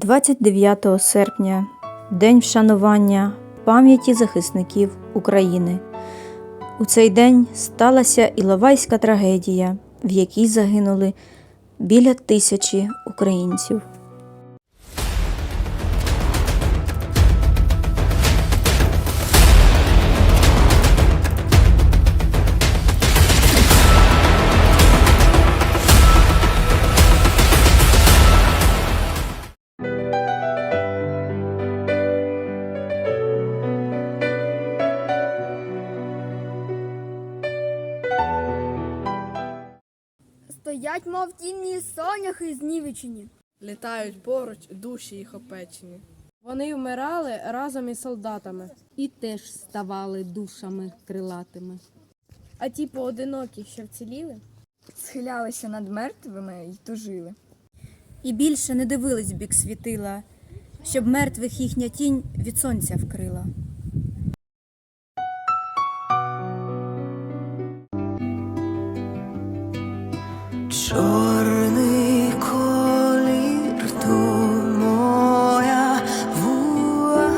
29 серпня День вшанування пам'яті захисників України. У цей день сталася Іловайська трагедія, в якій загинули біля тисячі українців. Стоять, мов тінні соняхи знівечені. Літають поруч душі їх опечені. Вони вмирали разом із солдатами. і теж ставали душами крилатими. А ті поодинокі, що вціліли, схилялися над мертвими й тужили. І більше не дивились в бік світила, щоб мертвих їхня тінь від сонця вкрила. Чорний колір то моя вуаль.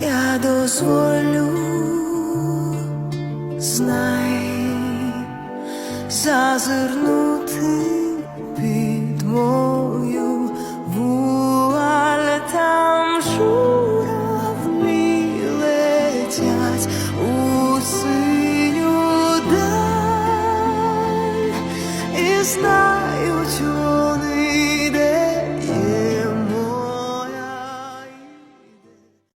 Я дозволю, знай, зазирнути під мою вуаль там журавлі летять знають вони.